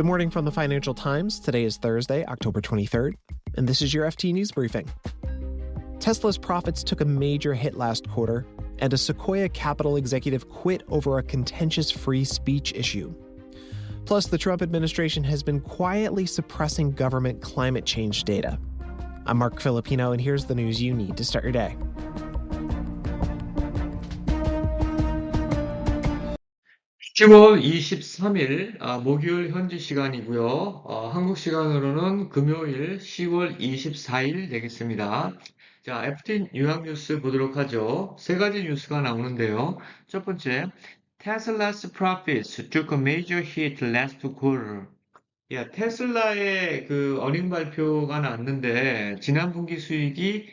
Good morning from the Financial Times. Today is Thursday, October 23rd, and this is your FT News Briefing. Tesla's profits took a major hit last quarter, and a Sequoia Capital executive quit over a contentious free speech issue. Plus, the Trump administration has been quietly suppressing government climate change data. I'm Mark Filipino, and here's the news you need to start your day. 10월 23일 아, 목요일 현지 시간이고요. 어, 한국 시간으로는 금요일 10월 24일 되겠습니다. 자, FT 뉴욕 뉴스 보도록 하죠. 세 가지 뉴스가 나오는데요. 첫 번째, Tesla's profits took a major hit last quarter. 야, 테슬라의 그 어닝 발표가 났는데 지난 분기 수익이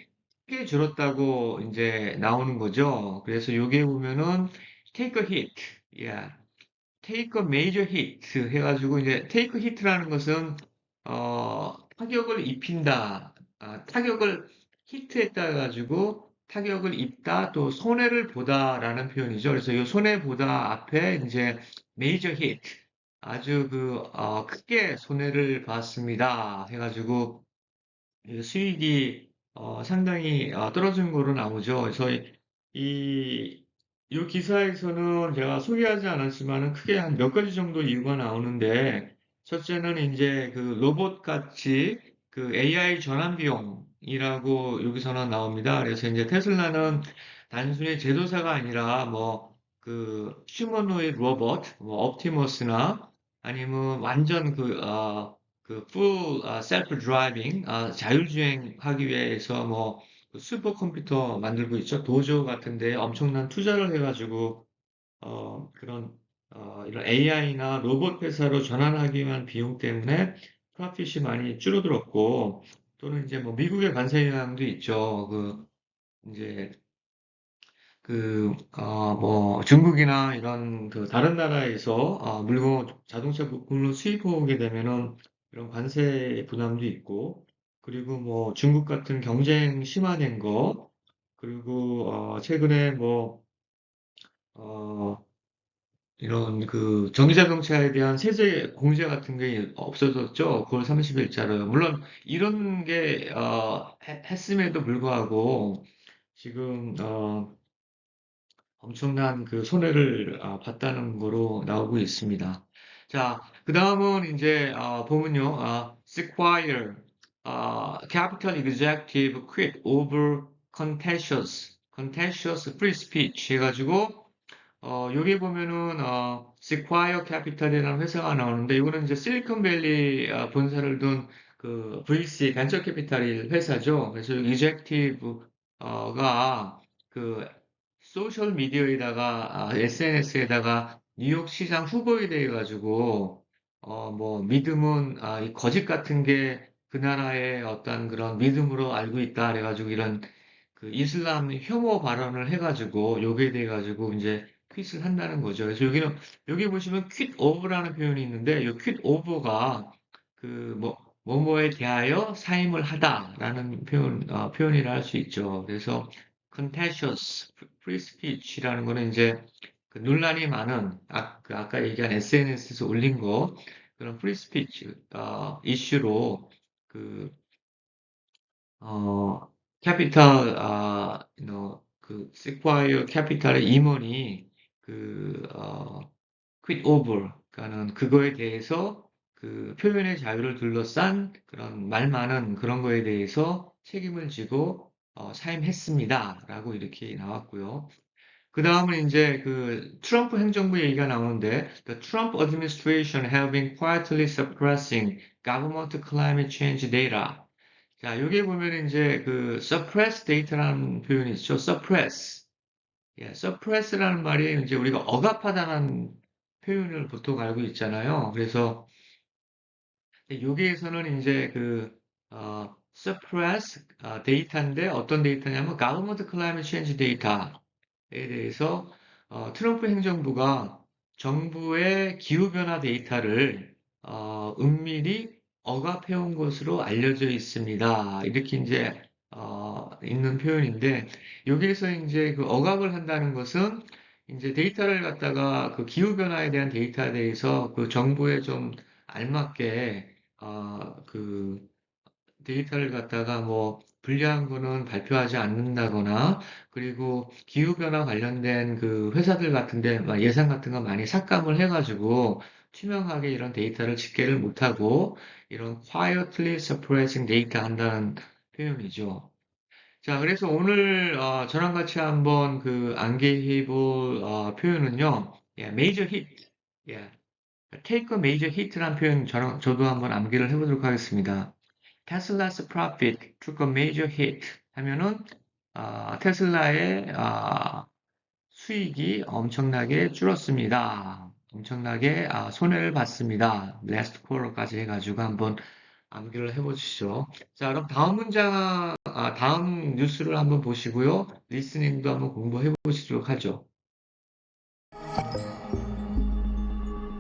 크게 줄었다고 이제 나오는 거죠. 그래서 여기에 보면은 take a hit. 야, a major hit 해가지고 이제 take hit라는 것은 어, 타격을 입힌다, 아, 타격을 히트했다 해가지고 타격을 입다 또 손해를 보다라는 표현이죠. 그래서 이 손해 보다 앞에 이제 major hit 아주 그 어, 크게 손해를 봤습니다 해가지고 이 수익이 어, 상당히 어, 떨어진 거로 나오죠. 그래서 이, 이 기사에서는 제가 소개하지 않았지만은 크게 한 몇 가지 정도 이유가 나오는데 첫째는 이제 그 로봇 같이 그 AI 전환 비용이라고 여기서는 나옵니다. 그래서 이제 테슬라는 단순히 제조사가 아니라 뭐 그 휴머노이드 로봇, 뭐 옵티머스나 아니면 완전 그 어, 그 full self driving 자율주행 하기 위해서 뭐 슈퍼컴퓨터 만들고 있죠. 도조 같은데 엄청난 투자를 해가지고 어, 그런 어, 이런 AI나 로봇 회사로 전환하기 위한 비용 때문에 프로핏이 많이 줄어들었고 또는 이제 뭐 미국의 관세 영향도 있죠. 그 이제 그, 어, 뭐, 중국이나 이런 그 다른 나라에서 어, 물건, 자동차 부품을 수입해오게 되면은 이런 관세 부담도 있고, 그리고 뭐 중국 같은 경쟁 심화된 거, 그리고 어, 최근에 뭐, 어, 이런 그 전기자동차에 대한 세제 공제 같은 게 없어졌죠. 9월 30일자로요. 물론 이런 게 어, 해- 했음에도 불구하고 지금 어, 엄청난 그 손해를 아, 봤다는 거로 나오고 있습니다. 자, 그 다음은 이제 아, 보면요, 아, Sequire 아, Capital Executive Quit Over Contentious, Contentious Free Speech 해가지고 어, 여기 보면은 어, Sequire Capital이라는 회사가 나오는데 이거는 이제 실리콘밸리 아, 본사를 둔 그 VC 벤처 캐피탈 회사죠. 그래서 executive가 그 소셜 미디어에다가 SNS에다가 뉴욕 시장 후보에 대해 가지고 어 뭐 믿음은 아, 이 거짓 같은 게 그 나라의 어떤 그런 믿음으로 알고 있다 그래가지고 이런 그 이슬람 혐오 발언을 해가지고 여기에 대해 가지고 이제 퀴즈를 한다는 거죠. 그래서 여기는 여기 보시면 퀴트 오브라는 표현이 있는데 이 퀴트 오브가 그뭐 뭐뭐에 대하여 사임을 하다라는 표현 어, 표현이라 할 수 있죠. 그래서 contentious free speech라는 거는 이제 그 논란이 많은 아, 그 아까 얘기한 SNS에서 올린 거 그런 free speech 어, 이슈로 그 어, 캐피탈 아, you know, 그 sequoia 캐피탈의 임원이 그 어, quit over 그러니까는 그거에 대해서 그 표현의 자유를 둘러싼 그런 말 많은 그런 거에 대해서 책임을 지고 어, 사임했습니다라고 이렇게 나왔고요. 그 다음은 이제 그 트럼프 행정부 얘기가 나오는데 The Trump administration have been quietly suppressing government climate change data. 자, 여기 보면 이제 그 suppress data라는 표현이 있죠. suppress. 예, suppress라는 말이 이제 우리가 억압하다는 표현을 보통 알고 있잖아요. 그래서 여기에서는 이제 그 어, suppress 어, 데이터인데 어떤 데이터냐면 government climate change 데이터에 대해서 어, 트럼프 행정부가 정부의 기후변화 데이터를 어, 은밀히 억압해온 것으로 알려져 있습니다. 이렇게 이제 어, 있는 표현인데 여기에서 이제 그 억압을 한다는 것은 이제 데이터를 갖다가 그 기후 변화에 대한 데이터에 대해서 그 정부에 좀 알맞게 아, 그 데이터를 갖다가 뭐 불리한 거는 발표하지 않는다거나 그리고 기후 변화 관련된 그 회사들 같은데 막 예산 같은 거 많이 삭감을 해가지고 투명하게 이런 데이터를 집계를 못하고 이런 quietly suppressing data 한다는 표현이죠. 자, 그래서 오늘 어, 저랑 같이 한번 그 암기해 볼 어, 표현은요, 예, major hit, 예, take a major hit라는 표현 저랑 저도 한번 암기를 해보도록 하겠습니다. Tesla's profit took a major hit 하면은 아, 테슬라의 아, 수익이 엄청나게 줄었습니다. 엄청나게 아, 손해를 봤습니다. last quarter까지 해가지고 한번 암기를 해보시죠. 자, 그럼 다음 문장, 아, 다음 뉴스를 한번 보시고요. 리스닝도 한번 공부해 보시도록 하죠.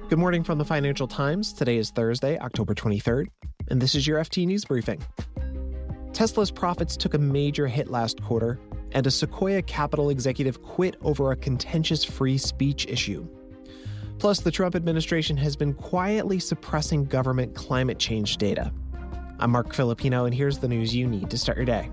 Good morning from the Financial Times. Today is Thursday, October 23rd, and this is your FT News Briefing. Tesla's profits took a major hit last quarter, and a Sequoia Capital executive quit over a contentious free speech issue. Plus, the Trump administration has been quietly suppressing government climate change data. I'm Mark Filipino, and here's the news you need to start your day.